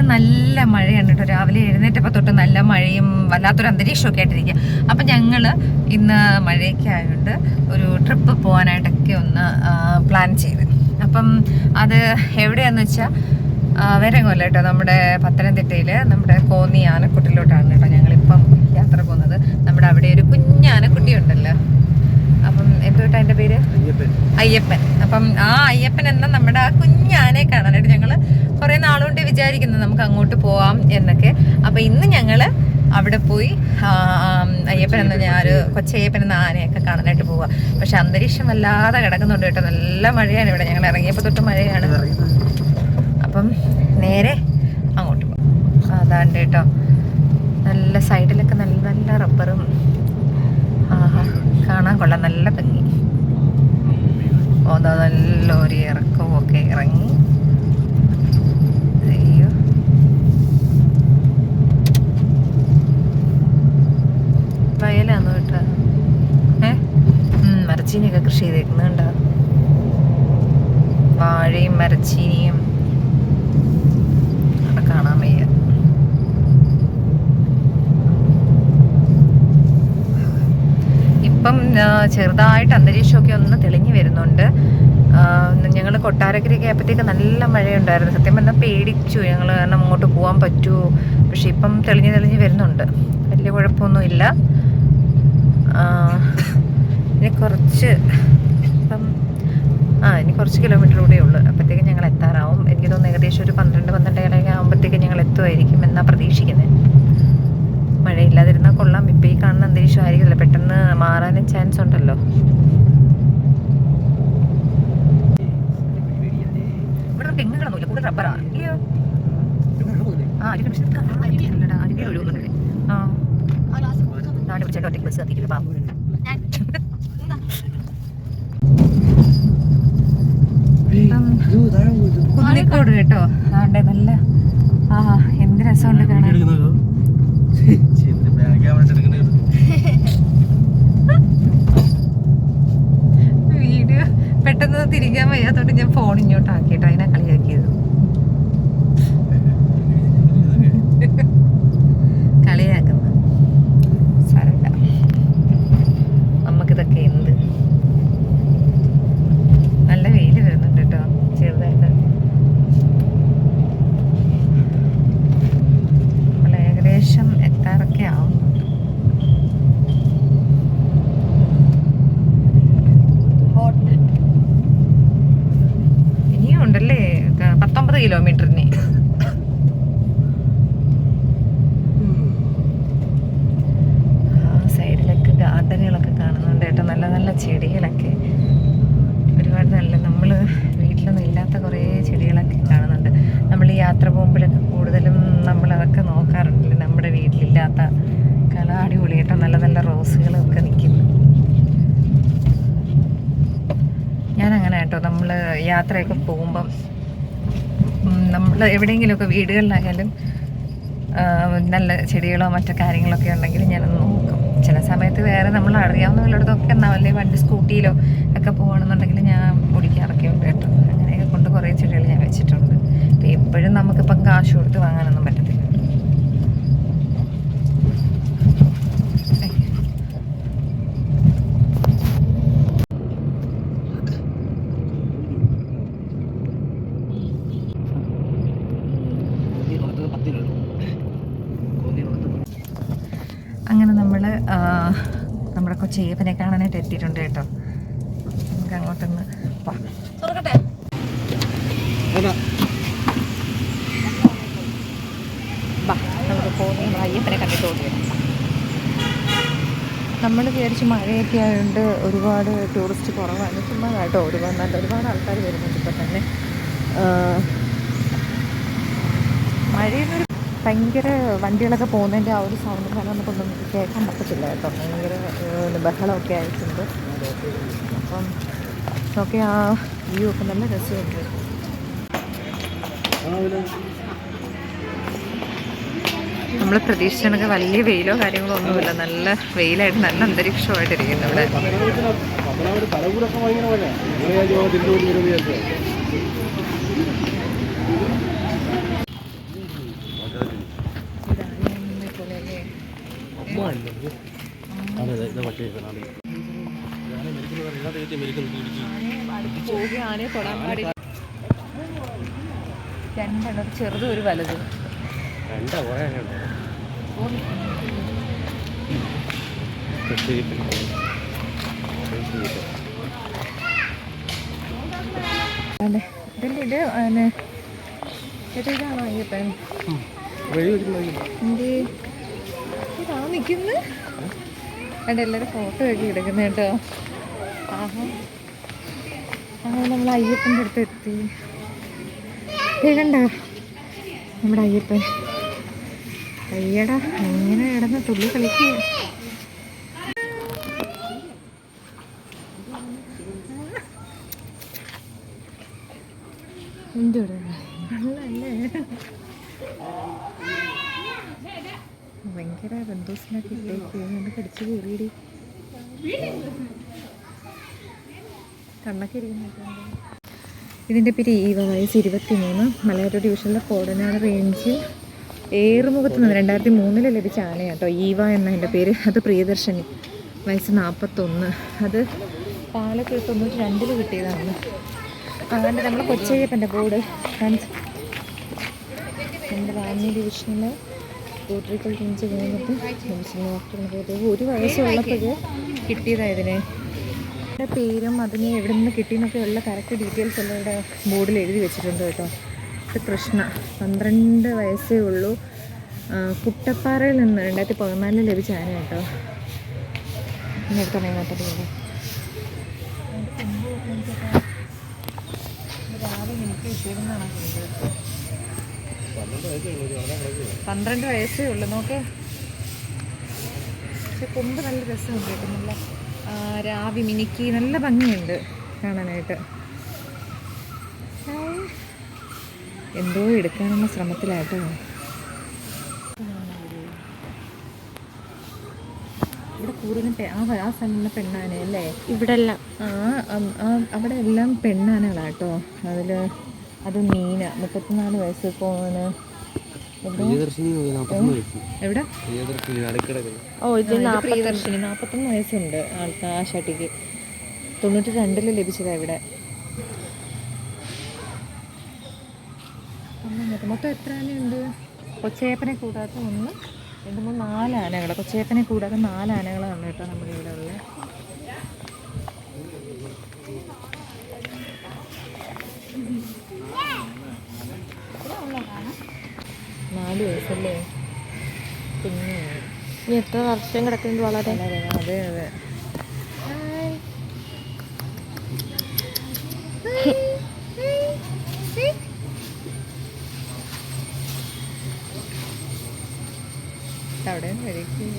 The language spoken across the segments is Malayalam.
ഇന്ന് നല്ല മഴയാണ് കേട്ടോ. രാവിലെ എഴുന്നേറ്റപ്പോൾ തൊട്ട് നല്ല മഴയും വല്ലാത്തൊരു അന്തരീക്ഷമൊക്കെ ആയിട്ടിരിക്കുക അപ്പം ഞങ്ങൾ ഇന്ന് മഴയൊക്കെ ആയതുകൊണ്ട് ഒരു ട്രിപ്പ് പോകാനായിട്ടൊക്കെ ഒന്ന് പ്ലാൻ ചെയ്ത്. അപ്പം അത് എവിടെയാണെന്ന് വെച്ചാൽ വേറെ കൊല്ലം കേട്ടോ. നമ്മുടെ പത്തനംതിട്ടയിൽ നമ്മുടെ കോന്നി ആനക്കുട്ടിലോട്ടാണ് കേട്ടോ ഞങ്ങളിപ്പം യാത്ര പോകുന്നത്. നമ്മുടെ അവിടെ ഒരു കുഞ്ഞ് ആനക്കുട്ടി ഉണ്ടല്ലോ അപ്പം എന്തുകൊണ്ടാ അതിന്റെ പേര്? അയ്യപ്പൻ. അപ്പം ആ അയ്യപ്പൻ എന്ന നമ്മുടെ ആ കുഞ്ഞാനെ കാണാനായിട്ട് ഞങ്ങൾ കുറെ നാളുകൊണ്ട് വിചാരിക്കുന്നത് നമുക്ക് അങ്ങോട്ട് പോവാം എന്നൊക്കെ. അപ്പൊ ഇന്ന് ഞങ്ങൾ അവിടെ പോയി അയ്യപ്പൻ എന്ന ഞാൻ ഒരു കൊച്ചയ്യപ്പൻ. എന്ന ആനയൊക്കെ കാണാനായിട്ട് പോവാ. പക്ഷെ അന്തരീക്ഷം വല്ലാതെ കിടക്കുന്നുണ്ട് കേട്ടോ. നല്ല മഴയാണ് ഇവിടെ. ഞങ്ങൾ ഇറങ്ങിയപ്പോൾ തൊട്ട് മഴയാണ്. അപ്പം നേരെ അങ്ങോട്ട് പോകും അതാണ്ട് കേട്ടോ. നല്ല സൈഡിലൊക്കെ നല്ല നല്ല റബ്ബറും കാണാൻ കൊള്ളാം. നല്ല ഭംഗി. ഓ ദാ നല്ല ഒരു ഇറക്കവും ഒക്കെ ഇറങ്ങി. വയലാന്ന് കേട്ടോ? ഏ? മരച്ചീനിയൊക്കെ കൃഷി ചെയ്തേക്കുന്നുണ്ടോ. വാഴയും മരച്ചീനിയും അവിടെ കാണാൻ വയ്യ ഇപ്പം ചെറുതായിട്ട് അന്തരീക്ഷമൊക്കെ ഒന്ന് തെളിഞ്ഞു വരുന്നുണ്ട്. ഞങ്ങൾ കൊട്ടാരക്കരയൊക്കെ ആയപ്പോഴത്തേക്ക് നല്ല മഴയുണ്ടായിരുന്നു. സത്യം പറഞ്ഞാൽ പേടിച്ചു ഞങ്ങൾ കാരണം അങ്ങോട്ട് പോകാൻ പറ്റുമോ പക്ഷെ ഇപ്പം തെളിഞ്ഞു തെളിഞ്ഞ് വരുന്നുണ്ട്. വലിയ കുഴപ്പമൊന്നുമില്ല. ഇനി കുറച്ച് ഇപ്പം ആ ഇനി കുറച്ച് കിലോമീറ്റർ കൂടെ ഉള്ളൂ. അപ്പോഴത്തേക്കും ഞങ്ങൾ എത്താറാവും. എനിക്ക് തോന്നുന്നു ഏകദേശം ഒരു പന്ത്രണ്ട് പന്ത്രണ്ടേഴൊക്കെ ആകുമ്പോഴത്തേക്കും ഞങ്ങൾ എത്തുമായിരിക്കും എന്നാണ് പ്രതീക്ഷിക്കുന്നത് മഴയില്ലാതിരുന്നാൽ കൊള്ളാം. ഇപ്പം ഈ കാണുന്ന അന്തരീക്ഷം ആയിരിക്കില്ല പെട്ടെന്ന് മാറാനും ചാൻസ് ഉണ്ടല്ലോ. ഇവിടെ തെങ്ങുകളൊന്നുമില്ല കൂടുതൽ ഇല്ലയോ? ആ അരികെ അല്ലടാ അരികെ ഒഴുകുന്നുണ്ട്. ആ. നാട് പിടിച്ചിട്ട് ഒറ്റയ്ക്ക് ബസ് കത്തിക്കില്ല പാ കുന്നിക്കോട് കേട്ടോ. ആണ്ടെ നല്ല ആ എന്ത് രസമുണ്ട് കാണാൻ. പെട്ടെന്ന് തിരിക്കാൻ വയ്യാത്തോണ്ട് ഞാൻ ഫോൺ ഇങ്ങോട്ട് ആക്കിയിട്ട് അതിനെ കളിയാക്കിയത്. കളിയാക്കുന്ന. സാരമില്ല. നമുക്കിതൊക്കെ എന്ത്? നല്ല വെയിൽ വരുന്നുണ്ട് കേട്ടോ ചെറുതായിട്ട്. നമ്മൾ ഏകദേശം എത്താറൊക്കെ ആവുന്നുണ്ട് ഇനിയും ഉണ്ടല്ലേ ക- പത്തൊമ്പത് കിലോമീറ്ററിന് ആ സൈഡിലൊക്കെ ഗാർഡനുകളൊക്കെ കാണുന്നുണ്ട് കേട്ടോ നല്ല നല്ല ചെടികളൊക്കെ ഒരുപാട് നല്ല നമ്മൾ വീട്ടിലൊന്നും ഇല്ലാത്ത കുറേ ചെടികളൊക്കെ കാണുന്നുണ്ട് നമ്മൾ ഈ യാത്ര പോകുമ്പോഴൊക്കെ കൂടുതലും നമ്മൾ അതൊക്കെ നോക്കാറുണ്ടല്ലോ നമ്മുടെ വീട്ടിലില്ലാത്ത കള അടിപൊളി കേട്ടോ നല്ല നല്ല റോസുകളൊക്കെ നിൽക്കുന്നു ഞാൻ അങ്ങനെ കേട്ടോ നമ്മൾ യാത്രയൊക്കെ പോകുമ്പം നമ്മൾ എവിടെയെങ്കിലുമൊക്കെ വീടുകളിലായാലും നല്ല ചെടികളോ മറ്റു കാര്യങ്ങളൊക്കെ ഉണ്ടെങ്കിൽ ഞാനൊന്ന് നോക്കും. ചില സമയത്ത് വേറെ നമ്മൾ അറിയാവുന്ന ഉള്ളിടത്തൊക്കെ അല്ലെങ്കിൽ വണ്ടി സ്കൂട്ടിയിലോ ഒക്കെ പോകണമെന്നുണ്ടെങ്കിൽ ഞാൻ ഓടിക്കാറൊക്കെ ഉണ്ട് കേട്ടോ. അങ്ങനെയൊക്കെ കൊണ്ട് കുറേ ചെടികൾ ഞാൻ വെച്ചിട്ടുണ്ട്. അപ്പോൾ എപ്പോഴും നമുക്കിപ്പം കാശ് കൊടുത്ത് വാങ്ങാനൊന്നും പറ്റത്തില്ല അങ്ങനെ നമ്മൾ കൊച്ചയ്യപ്പനെ കാണാനായിട്ട് എത്തിയിട്ടുണ്ട് കേട്ടോ. നമുക്ക് അങ്ങോട്ടൊന്ന് തുറക്കട്ടെ? നമുക്ക് പോകുന്ന നമ്മൾ അയ്യപ്പനെ കണ്ടിട്ട് ഓടിയത് നമ്മൾ വിചാരിച്ച് മഴയൊക്കെ ആയതുകൊണ്ട് ഒരുപാട് ടൂറിസ്റ്റ് കുറവാണ്. ചുമ്മാ കേട്ടോ ഒരുപാട് നല്ല ഒരുപാട് ആൾക്കാർ വരുന്നുണ്ട് ഇപ്പം തന്നെ. ആ, മഴയൊന്നൊരു ഭയങ്കര വണ്ടികളൊക്കെ പോകുന്നതിന്റെ ആ ഒരു സൗണ്ട് കാരണം നമുക്കൊന്നും കേൾക്കാൻ പറ്റത്തില്ല കേട്ടോ. ഭയങ്കര ബഹളമൊക്കെ ആയിട്ടുണ്ട്. അപ്പം ഓക്കെ ആ വ്യൂ ഒക്കെ നല്ല രസമുണ്ട്. നമ്മൾ പ്രതീക്ഷിച്ചതൊക്കെ വലിയ വെയിലോ കാര്യങ്ങളോ ഒന്നുമില്ല. നല്ല വെയിലായിട്ട് നല്ല അന്തരീക്ഷമായിട്ടിരിക്കുന്നു ഇവിടെ. രണ്ടെണ്ണം ചെറുതും ഒരു വലുതും. രണ്ടാ കുറേ അതെ ഇതല്ലേ ഇത്? ചേട്ടാ ഇതാണോ അയ്യപ്പൻ ഇതാ നിൽക്കുന്നു? അവിടെ എല്ലാവരും ഫോട്ടോ ഒക്കെ എടുക്കുന്നത് കേട്ടോ ആഹാ. നമ്മൾ അയ്യപ്പന്റെ അടുത്ത് എത്തി. കണ്ടോ? നമ്മുടെ അയ്യപ്പൻ. അയ്യടാ എങ്ങനെ ഇടന്ന് തുള്ളി കളിക്കുക. ഭയങ്കര ബന്ധുസിനൊക്കെ ഇട്ടേക്ക് കടിച്ചു കയറിയടി കണ്ണൊക്കെ ഇരിക്കുന്നുണ്ട് ഇതിന്റെ പേര് ഈവ വയസ്സ് ഇരുപത്തി മൂന്ന് മലയാറ്റൂർ ഡിവിഷനിലെ കോടനാട് റേഞ്ചിൽ ഏറുമുഖത്ത് നിന്ന് രണ്ടായിരത്തി മൂന്നിൽ ലഭിച്ച ആനയാട്ടോ. ഈവ എന്ന എന്റെ പേര്. അത് പ്രിയദർശനി. വയസ്സ് നാൽപ്പത്തൊന്ന് അത് പാലക്കുഴ തൊണ്ണൂറ്റി രണ്ടിൽ കിട്ടിയതാണ്. അതുകൊണ്ട് നമ്മൾ കൊച്ചയ്യപ്പന്റെ ബോർഡ്. എന്റെ വാഞ്ഞി ഡിവിഷനിലെ കൂട്ടറിക്കൽ ടെൻസ് കഴിഞ്ഞിട്ട് ഡിവിഷൻ ഡോക്ടറിന് ഒരു വയസ്സുള്ളപ്പോൾ കിട്ടിയതായതിനെ എന്റെ പേരും അതിന് എവിടെ നിന്ന് കിട്ടിയെന്നൊക്കെ ഉള്ള കറക്റ്റ് ഡീറ്റെയിൽസ് എല്ലാം ഇവിടെ ബോർഡിൽ എഴുതി വെച്ചിട്ടുണ്ട് കേട്ടോ. ഇത് കൃഷ്ണ പന്ത്രണ്ട് വയസ്സേ ഉള്ളൂ. കുട്ടപ്പാറയിൽ നിന്ന് രണ്ടായിരത്തി പതിനാലിൽ ലഭിച്ച ആന കേട്ടോ. ഇങ്ങോട്ടൊക്കെ ഉണ്ട് രാവിലെ എനിക്ക് കിട്ടിയിരുന്നാണ് പന്ത്രണ്ട് വയസ്സേ ഉള്ളൂ. നോക്ക്. പക്ഷെ കൊമ്പ് നല്ല രസമുണ്ട് കേട്ടോ നല്ല രാവി മിനിക്ക് നല്ല ഭംഗിയുണ്ട് കാണാനായിട്ട്. എന്തോ എടുക്കാനുള്ള ശ്രമത്തിലായിട്ടോ ഇവിടെ കൂടുതലും ആ ആ സ്ഥലം പെണ്ണാനല്ലേ ഇവിടെ എല്ലാം ആ ആ അവിടെ എല്ലാം പെണ്ണാനകളാട്ടോ. അതിൽ അത് മീന. മുപ്പത്തിനാല് വയസ്സ് പോണ് എവിടെ? ഓ ഇത് പ്രിയദർശിനി നാൽപ്പത്തൊന്ന് വയസ്സുണ്ട് ആൾക്ക് ആ ഷട്ടിക്ക്. തൊണ്ണൂറ്റി രണ്ടിൽ ലഭിച്ചതാ ഇവിടെ. മൊത്തം എത്ര ആനയുണ്ട് കൊച്ചേപ്പനെ കൂടാത്ത ഒന്ന് രണ്ട് മൂന്ന് നാല് ആനകൾ കൊച്ചേപ്പനെ കൂടാതെ നാല് ആനകളാണ് കേട്ടോ നമ്മുടെ ഇവിടെ ഉള്ളത്. നാല് വയസ്സല്ലേ പിന്നെ ഇനി എത്ര വർഷം കിടക്കുന്നത് വളരെ? അതെ അതെ. അവിടെ കഴിക്കുക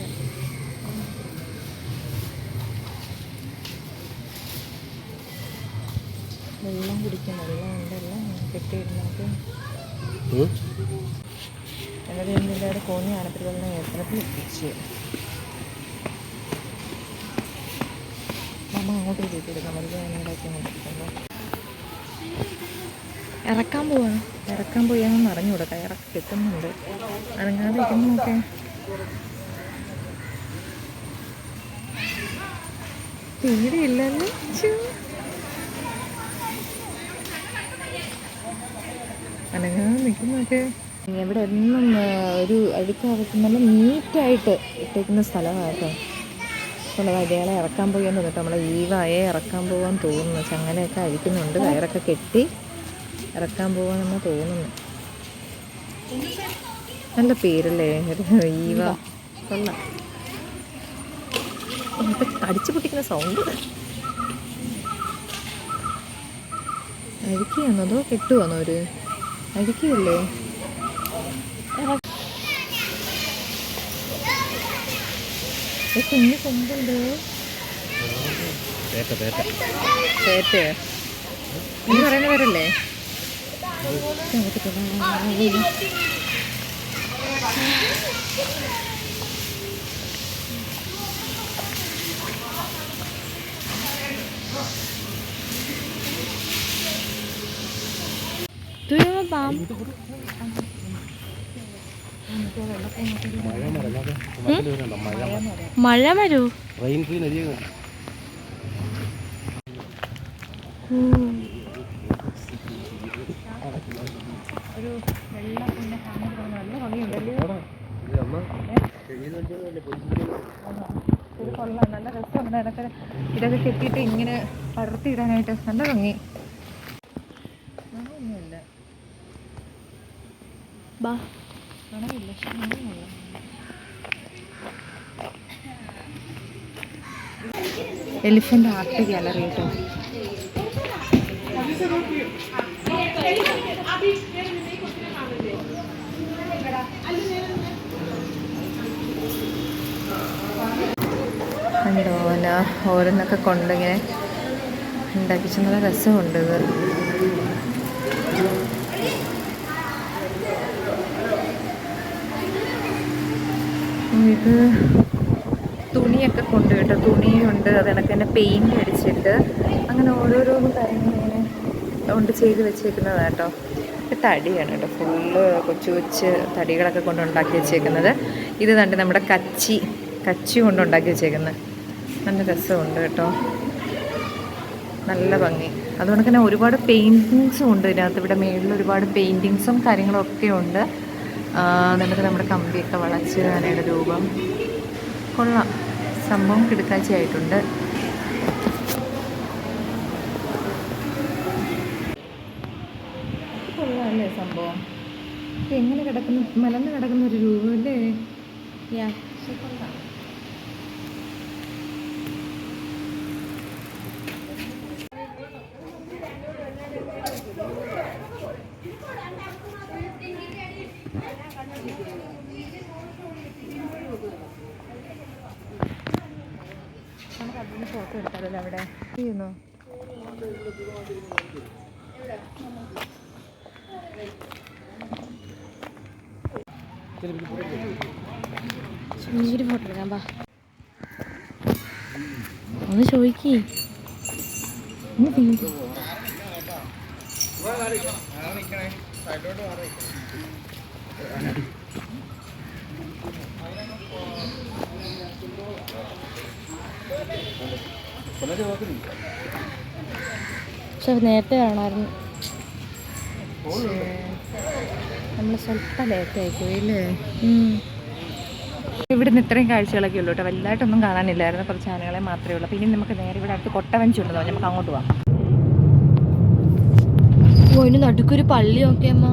വെള്ളം കുടിക്കണം. വെള്ളം കെട്ടിയിരുന്നു കെട്ടിയിരുന്നത് ഞങ്ങളുടെ എന്നില്ലാതെ കോന്നി ആനപ്പിരികളുടെ ക്ഷേത്രത്തിൽ എത്തിച്ചു നമ്മൾ അങ്ങോട്ട് കയറ്റിയിട്ട് നമ്മൾ ഞാനിടയ്ക്ക് നോക്കിയിട്ടുണ്ട് ഇറക്കാൻ പോവാ ഇറക്കാൻ പോയാന്ന് കൊടുക്കാം ഇറക്കി കിട്ടുന്നുണ്ട്. അനങ്ങാതെ ഇരിക്കുന്നു നോക്കേ പേടിയില്ലല്ലോ. അനങ്ങാതെ നിൽക്കുന്നൊക്കെ ഇവിടെ ഒന്നും ഒരു അഴുക്കാകത്ത് നല്ല നീറ്റായിട്ട് ഇട്ടേക്കുന്ന സ്ഥലമാട്ടോ നമ്മൾ വരികളെ ഇറക്കാൻ പോയെന്ന് തോന്നിട്ട് നമ്മളെ ഈവായെ ഇറക്കാൻ പോകാൻ തോന്നുന്നു. ചങ്ങലയൊക്കെ അഴിക്കുന്നുണ്ട് കയറൊക്കെ കെട്ടി ഇറക്കാൻ പോകാമെന്ന് തോന്നുന്നു. നല്ല പേരല്ലേ? ഈവ. കൊള്ളാം. ഇപ്പൊ പൊട്ടിക്കുന്ന സൗണ്ട് അഴിക്കുകയാണോ അതോ കെട്ടുവാണോ ഒരു? അഴിക്കുകയല്ലേ ഏ, കുഞ്ഞു കൊമ്പുണ്ട് തേറ്റ തേറ്റ ചേട്ടയോ നീ പറയുന്ന പേരല്ലേ bomb? മഴ വരൂ. ഒരു വെള്ള പുണ്യ കാണാൻ നല്ല ഭംഗിയുണ്ടല്ലേ ഇത് അമ്മ ചെടിയിൽ വെച്ചതല്ലേ പൊടിച്ചിരിക്കുന്നത് ഇത് കൊള്ളാം നല്ല രസമുണ്ട്. അതൊക്കെ ഇതൊക്കെ കെട്ടിയിട്ട് ഇങ്ങനെ പടർത്തിയിടാനായിട്ട് നല്ല ഭംഗി മണമൊന്നുമില്ല ബാ മണമില്ല പക്ഷെ ഭംഗിയുള്ള എലിഫന്റ് ആർട്ട് ഗാലറി കേട്ടോ ഉണ്ടോ എന്നാ ഓരോന്നൊക്കെ കൊണ്ടിങ്ങനെ ഉണ്ടാക്കിച്ച നല്ല രസമുണ്ട് ഇത്. ഇത് തുണിയൊക്കെ കൊണ്ട് കേട്ടോ. തുണിയുണ്ട് അത് കണക്ക് തന്നെ പെയിന്റ് അടിച്ചിട്ട്. അങ്ങനെ ഓരോരോ കാര്യങ്ങൾ ഇങ്ങനെ കൊണ്ട് ചെയ്ത് വെച്ചേക്കുന്നതാണ് കേട്ടോ. തടിയാണ് കേട്ടോ. ഫുള്ള് കൊച്ചു കൊച്ച് തടികളൊക്കെ കൊണ്ട് ഉണ്ടാക്കി വെച്ചേക്കുന്നത്. ഇത് കണ്ട് നമ്മുടെ കച്ചി കച്ചി കൊണ്ട് ഉണ്ടാക്കി വെച്ചേക്കുന്നത്. നല്ല രസമുണ്ട് കേട്ടോ. നല്ല ഭംഗി. അതുകൊണ്ട് തന്നെ ഒരുപാട് പെയിന്റിങ്സും ഉണ്ട് ഇതിനകത്ത്. ഇവിടെ മേളിൽ ഒരുപാട് പെയിന്റിങ്സും കാര്യങ്ങളൊക്കെ ഉണ്ട്. നമുക്ക് നമ്മുടെ കമ്പിയൊക്കെ വളച്ച് ആനയുടെ രൂപം. കൊള്ളാം സംഭവം കിടക്കാച്ചയായിട്ടുണ്ട്. കൊള്ളാമല്ലേ സംഭവം? എങ്ങനെ കിടക്കുന്ന? മലന്ന് കിടക്കുന്ന ഒരു രൂപം അല്ലേ യാ. നമുക്ക് അതിന് ഫോട്ടോ എടുത്താലോ അവിടെ? ചെയ്യുന്നു? ഫോട്ടോ എടുക്കാൻ പാ ഒന്ന് ചോദിക്കേ. പക്ഷെ നേരത്തെ വരണമായിരുന്നു നമ്മൾ സ്വല്പം ലേറ്റായി പോയില്ലേ ഇവിടുന്ന് ഇത്രയും കാഴ്ചകളൊക്കെ ഉള്ളൂ കേട്ടോ. വലുതായിട്ടൊന്നും കാണാനില്ലായിരുന്നു. കുറച്ച് ആനകളെ മാത്രമേ ഉള്ളൂ. പിന്നെ നമുക്ക് നേരെ ഇവിടെ അടുത്ത് കൊട്ടവഞ്ചുണ്ടെന്നോ നമുക്ക് അങ്ങോട്ട് പോവാം. ഓ ഇനി നടുക്കൊരു പള്ളി നോക്കിയമ്മ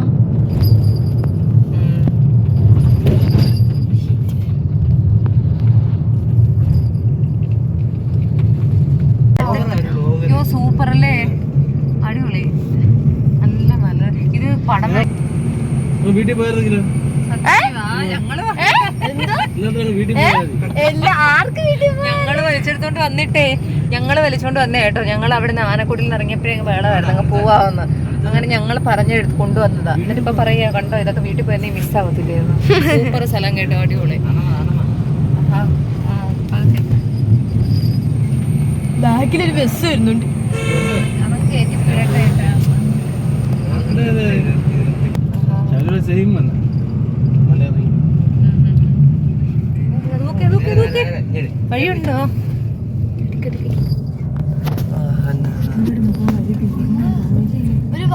അയ്യോ സൂപ്പർ അല്ലേ അടിപൊളി നല്ല നല്ല ഇത് പടം വീട്ടിൽ ഞങ്ങൾ വലിച്ചെടുത്തോണ്ട് വന്നിട്ടേ ഞങ്ങൾ വലിച്ചോണ്ട് വന്നേ കേട്ടോ. ഞങ്ങൾ അവിടെ നിന്ന് ആനക്കുടിയിൽ നിന്ന് ഇറങ്ങിയപ്പോഴേ വേണമായിരുന്നു അങ്ങ് പോവാന്ന് അങ്ങനെ ഞങ്ങൾ പറഞ്ഞെടുത്ത് കൊണ്ടുവന്നതാ. എന്നിട്ട് ഇപ്പൊ പറയാ കണ്ടോ ഇതൊക്കെ വീട്ടിൽ പോയി മിസ് ആവത്തില്ലായിരുന്നു സൂപ്പർ സ്ഥലം കേട്ടോ അടിപൊളി. ബാക്കിലൊരു ബസ് വരുന്നുണ്ട്. അതൊക്കെ ഉം. ദൂക്കെ, ദൂക്കെ, ദൂക്കെ. വഴിയുണ്ടോ ഒരു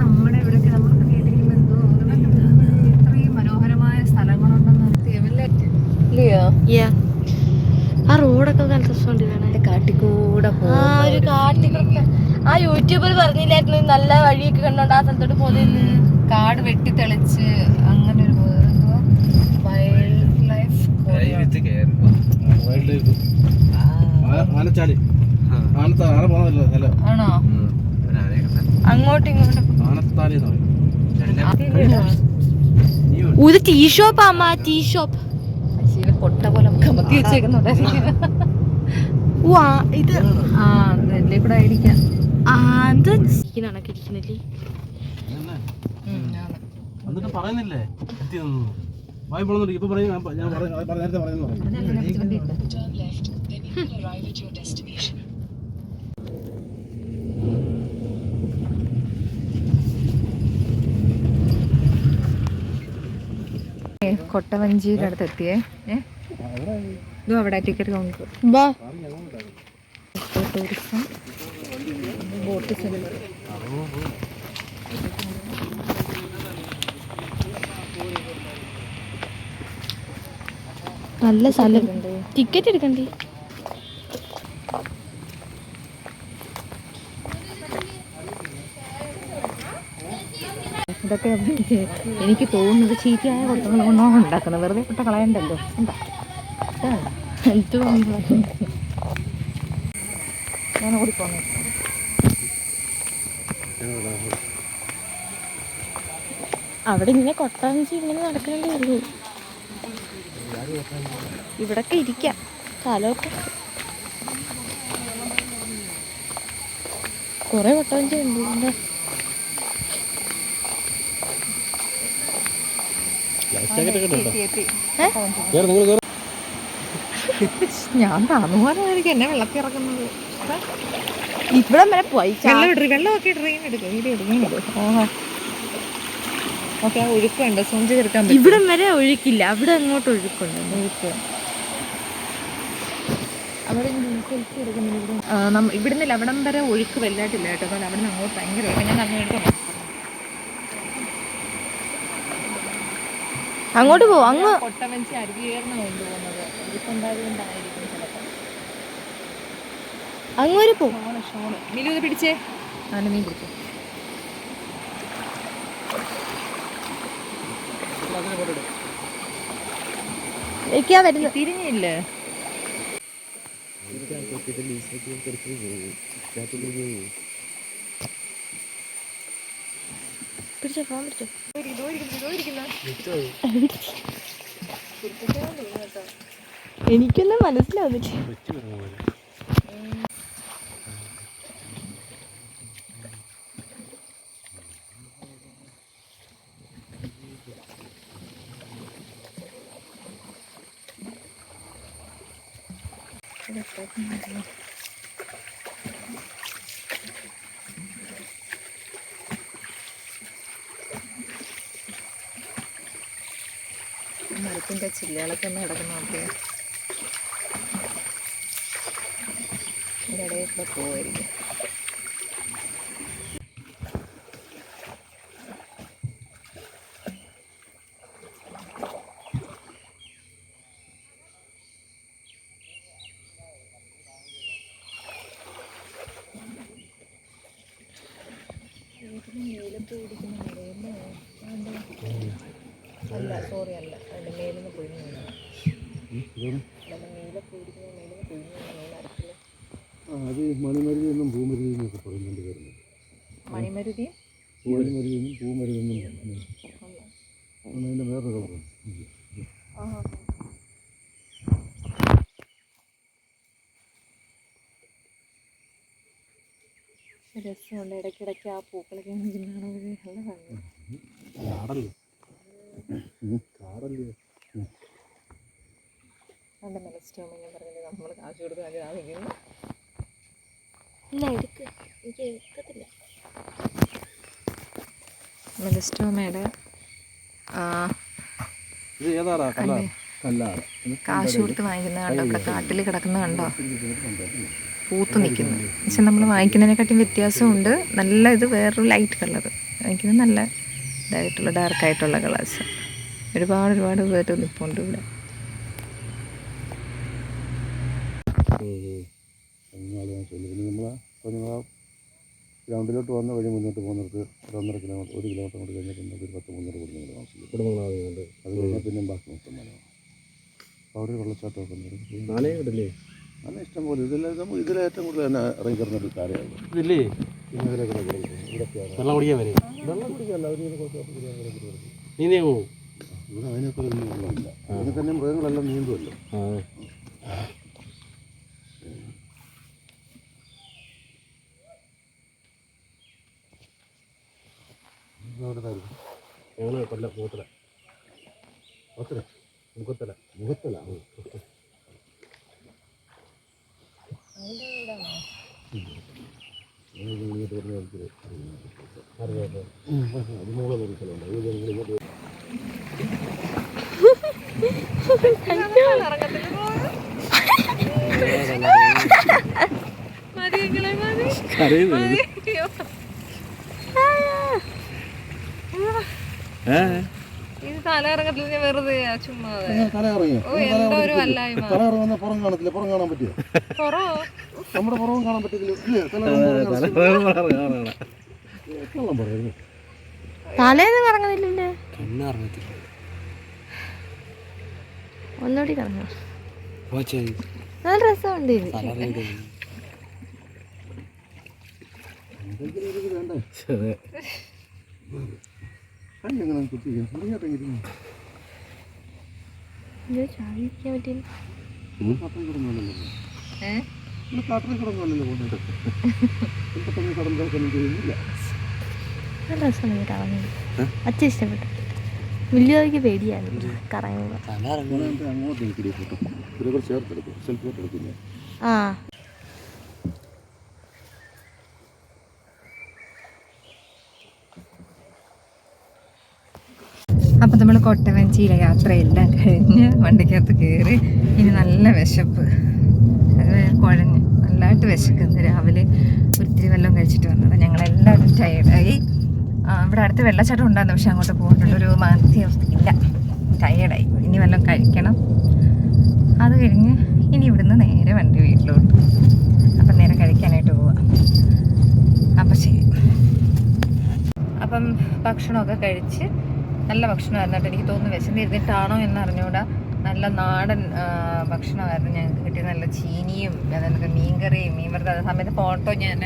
നമ്മുടെ ഇവിടെയൊക്കെ നമ്മളൊക്കെ കേട്ടിരിക്കുമ്പോ എന്തോ ഇത്രയും മനോഹരമായ സ്ഥലങ്ങളുണ്ടെന്ന്? ഇല്ലയോ യാ ആ യൂട്യൂബർ പറഞ്ഞില്ലായിരുന്നു. നല്ല വഴിയൊക്കെ കണ്ടോണ്ട് ആ സ്ഥലത്തോട്ട് പോകുന്നത് കാട് വെട്ടി തെളിച്ച് അങ്ങനെ ഒരു വൈൽഡ് ലൈഫ് ആണോ? അങ്ങോട്ടും ഇങ്ങോട്ടും. ഇത് ടീ ഷോപ്പ് അമ്മ ടീ ഷോപ്പ്. പോലെ കമത്തി വെച്ചേക്കുന്നുണ്ടായിരിക്കും ഇത്. ആ കൂടെ ആയിരിക്കാം. ഇരിക്കുന്നതാണൊക്കെ ഇരിക്കുന്നില്ലേ. എന്നിട്ട് പറയുന്നില്ലേ? ഇപ്പൊ പറയും ഞാൻ നേരത്തെ പറയുന്നു കൊട്ടവഞ്ചിയുടെ അടുത്ത് എത്തിയേ ഏ ഇതും അവിടെ ടിക്കറ്റ് കൗണ്ടർ. ബാ. ടൂറിസം. ബോട്ട് നല്ല സ്ഥലം. ടിക്കറ്റ് എടുക്കണ്ടേ? ഇതൊക്കെ എനിക്ക് തോന്നുന്നത് ചീത്തയായ കൊട്ടകൾ കൊണ്ടാണ് ഉണ്ടാക്കുന്നത്. വെറുതെ കൊട്ട കളയണ്ടല്ലോ. എന്താ? എന്ത് ഞാൻ ഓടിപ്പോന്നു. അവിടെ ഇങ്ങനെ കൊട്ടാഞ്ചി ഇങ്ങനെ നടക്കേണ്ടി വരുന്നു ഇവിടൊക്കെ ഇരിക്കാം. കാലമൊക്കെ കൊറേ കൊട്ടാഞ്ചി ഉണ്ട് ഇതിന്റെ ഞാൻ താന്നുപോലായിരിക്കും എന്നെ വെള്ളത്തിൽ ഇവിടെ വരെ പോയി വെള്ളം ഇടറി വെള്ളമൊക്കെ ഡ്രെയിൻ എടുക്കും വീഡിയോ എടുക്കും ഓഹോ. ഓക്കെ ആ ഒഴുക്കുണ്ട് സൂം ചെയ്തെടുക്കാൻ പറ്റും. ഇവിടം വരെ ഒഴുക്കില്ല അവിടെ അങ്ങോട്ട് ഒഴുക്കുണ്ട്. ഒഴുക്ക്. അവിടെ സെൽഫി ഇവിടുന്ന് അവിടം വരെ ഒഴുക്ക് വലുതായിട്ടില്ല കേട്ടോ അപ്പോൾ അവിടെ നിന്ന് അങ്ങോട്ട് ഭയങ്കര ഒഴുക്ക്. ഞാൻ അങ്ങനെ എടുക്കണം അങ്ങോട്ട് പോ അങ്ങ്. കൊട്ടവഞ്ചി അരുവിയേർന്ന് കൊണ്ടുപോകുന്നത്. ഒഴുക്കുണ്ടായതുകൊണ്ടായിരിക്കും ചിലപ്പോൾ അങ്ങ് പോ മിലു ഇത് പിടിച്ചേ. ആണ് മീൻ പിടിച്ചു തിരിഞ്ഞില്ലേ? പിടിച്ചോ ഫോൺ പിടിച്ചോ. എനിക്കൊന്നും മനസ്സിലാവുന്നില്ല. മരത്തിന്റെ ചില്ലകളൊക്കെ ഒന്ന് കിടക്കുന്ന നോക്കിയ. ഇടയിൽ കൂടെ അല്ല സോറി അല്ല അതിന്റെ മേലിൽ നിന്ന് പൊഴിഞ്ഞു വീണതാണ്. നല്ല നീലപ്പൂ ഇരിക്കുന്ന മേലിൽ നിന്ന് പൊഴിഞ്ഞു വീണ മരത്തിൽ അത് മണിമരുതി എന്നും പൂമരുതി എന്നൊക്കെ പറയുന്നുണ്ട് വരുന്നത് മണിമരുതി മണിമരുതി എന്നും പൂമരുതി വേറെ അതിന്റെ വേറൊരു കളറുണ്ട് രസമുണ്ട്. ഇടയ്ക്കിടയ്ക്ക് ആ പൂക്കളൊക്കെ നല്ല നല്ല മെലസ്റ്റോമ ഞാൻ പറഞ്ഞത് നമ്മൾ കാശ് കൊടുത്ത് നിൽക്കുന്നു എന്നാ എനിക്ക് എടുക്കത്തില്ല. മെലസ്റ്റോമയുടെ കാശ് കൊടുത്ത് വാങ്ങിക്കുന്ന കണ്ടോ? ഇവിടെ കാട്ടിൽ കിടക്കുന്ന കണ്ടോ? പൂത്ത് നിൽക്കുന്നു. പക്ഷെ നമ്മൾ വാങ്ങിക്കുന്നതിനെക്കാട്ടിയും വ്യത്യാസമുണ്ട്. നല്ല ഇത് വേറൊരു ലൈറ്റ് കളർ വാങ്ങിക്കുന്നത് നല്ല ഇതായിട്ടുള്ള ഡാർക്കായിട്ടുള്ള കളേഴ്സ് ഒരുപാട് ഒരുപാട് പേര് നിൽപ്പുണ്ട് ഇവിടെ. നിങ്ങൾ ഗ്രൗണ്ടിലോട്ട് വന്ന വഴി മുന്നോട്ട് പോകുന്നവർക്ക് ഒരു ഒന്നര കിലോമീറ്റർ ഒരു കിലോമീറ്റർ കൊണ്ട് കഴിഞ്ഞിട്ടുണ്ടെങ്കിൽ ഒരു പത്ത് മുന്നൂറ് കുടുംബങ്ങൾ താമസിക്കും. കുടുംബങ്ങളാകുന്നുണ്ട് അത് കഴിഞ്ഞാൽ പിന്നെ ബാക്കി മൊത്തം മലയാണ് അപ്പോൾ അവിടെ ഒരു വെള്ളച്ചാട്ടമൊക്കെ ഉണ്ട്. നല്ല ഇഷ്ടം പോലെ. ഇതിലെ നമുക്ക് ഇതിലെ ഏറ്റവും കൂടുതൽ തന്നെ ഇറങ്ങി കിടന്ന ഒരു കാര്യമാണ് ഇതില്ലേ? വെള്ളം കുടിക്കാൻ വരെ? വെള്ളം അവർ കുറച്ച് ഇവിടെ അതിനൊക്കെ ഒന്നും വെള്ളമില്ല. അതിന് തന്നെ മൃഗങ്ങളെല്ലാം നീന്തുമല്ലോ. ആ അവിടെ തായിരുന്നു ഞങ്ങൾ കൊല്ലം മുഖത്തല. ഒത്തിരി മുഖത്തല മുഖത്തല. അറിയാമോ അതിനുള്ള സ്ഥലമുണ്ട് അത് ഞങ്ങൾ ഇങ്ങോട്ട് മതിയെങ്കിലേ മതി കരയുന്നു അയ്യോ. ഏ ഇത് തലയിറങ്ങത്തിൽ ഞാൻ വെറുതെ ചുമ്മാ തല ഇറങ്ങി ഓ എന്തോ ഒരു വല്ലായ്മ തല ഇറങ്ങുന്ന പുറം കാണത്തില്ല? പുറം കാണാൻ പറ്റിയോ? നമ്മുടെ പുറവും കാണാൻ പറ്റത്തില്ല? തലേന്ന് കറങ്ങുന്നില്ലല്ലേ കണ്ണറിഞ്ഞിട്ടില്ല ഒന്നുകൂടി കറങ്ങാം. നല്ല രസമുണ്ട് ഇത്. വേണ്ടേ? അതെ കൈ എങ്ങനെ കുത്തിക്കാൻ ഫ്രീയായിട്ടെങ്കിലും ഇത് ചാടിക്കാൻ പറ്റില്ല കാട്ടിൽ കിടന്നല്ലോ ഏ നമ്മൾ കാട്ടിൽ കിടന്നല്ലോ പോകുന്നത് ഇപ്പൊ തന്നെ കടന്നൊന്നും ചെയ്യുന്നില്ല നല്ല രസമാണ് കറങ്ങുന്നത് അച്ഛൻ ഇഷ്ടപ്പെട്ടു വലിയവർക്ക് പേടിയാണ് കറങ്ങുമ്പോൾ അങ്ങോട്ട് ചേർത്തെടുക്കും സെൽഫി എടുക്കില്ലേ ആ അപ്പം നമ്മൾ കൊട്ടവഞ്ചിയിലെ യാത്രയെല്ലാം. കഴിഞ്ഞ് വണ്ടിക്കകത്ത് കയറി ഇനി നല്ല വിശപ്പ്. അത് കുഴഞ്ഞ് നല്ലതായിട്ട് വിശക്കുന്നു. രാവിലെ ഒത്തിരി വെള്ളം കഴിച്ചിട്ട് വന്നത്. ഞങ്ങളെല്ലാവരും ടയേർഡായി ഇവിടെ അടുത്ത് വെള്ളച്ചാട്ടം ഉണ്ടായിരുന്നു. പക്ഷെ അങ്ങോട്ട് പോകേണ്ടുള്ളൊരു മാനസികാവസ്ഥ ഇല്ല ടയേർഡായി ഇനി വല്ലതും കഴിക്കണം. അത് കഴിഞ്ഞ് ഇനി ഇവിടുന്ന് നേരെ വണ്ടി വീട്ടിലോട്ട്. അപ്പം നേരെ കഴിക്കാനായിട്ട് പോവാം. അപ്പം ശരി. അപ്പം ഭക്ഷണമൊക്കെ കഴിച്ച് നല്ല ഭക്ഷണമായിരുന്നു എനിക്ക് തോന്നുന്നു. വിശന്നിരുന്നിട്ടാണോ എന്ന് അറിഞ്ഞുകൂടാ നല്ല നാടൻ ഭക്ഷണമായിരുന്നു ഞങ്ങൾക്ക് കിട്ടിയത്. നല്ല ചീനിയും അതായത് മീൻകറിയും മീൻ വറുത്ത അതേ സമയത്ത് ഫോട്ടോ ഞാൻ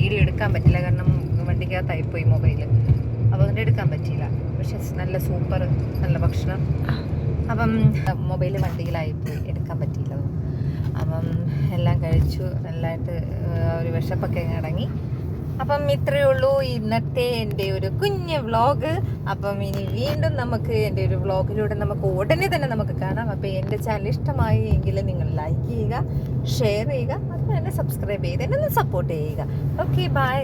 വീഡിയോ എടുക്കാൻ പറ്റില്ല. കാരണം വണ്ടിക്കകത്തായി പോയി മൊബൈൽ അപ്പോൾ അതുകൊണ്ട് എടുക്കാൻ പറ്റിയില്ല. പക്ഷെ നല്ല സൂപ്പർ നല്ല ഭക്ഷണം. അപ്പം മൊബൈൽ വണ്ടിയിലായിപ്പോയി. എടുക്കാൻ പറ്റിയില്ല. അപ്പം എല്ലാം കഴിച്ചു. നല്ലതായിട്ട് ഒരു വിശപ്പൊക്കെ അങ്ങ് അടങ്ങി. അപ്പം ഇത്രയേ ഉള്ളൂ. ഇന്നത്തെ എന്റെ ഒരു കുഞ്ഞ് വ്ളോഗ് അപ്പം ഇനി വീണ്ടും നമുക്ക് എന്റെ ഒരു വ്ളോഗിലൂടെ നമുക്ക് ഉടനെ തന്നെ നമുക്ക് കാണാം. അപ്പം എന്റെ ചാനൽ ഇഷ്ടമായി എങ്കിൽ നിങ്ങൾ ലൈക്ക് ചെയ്യുക ഷെയർ ചെയ്യുക അതുപോലെ തന്നെ സബ്സ്ക്രൈബ് ചെയ്ത് എന്നെ സപ്പോർട്ട് ചെയ്യുക. Okay bye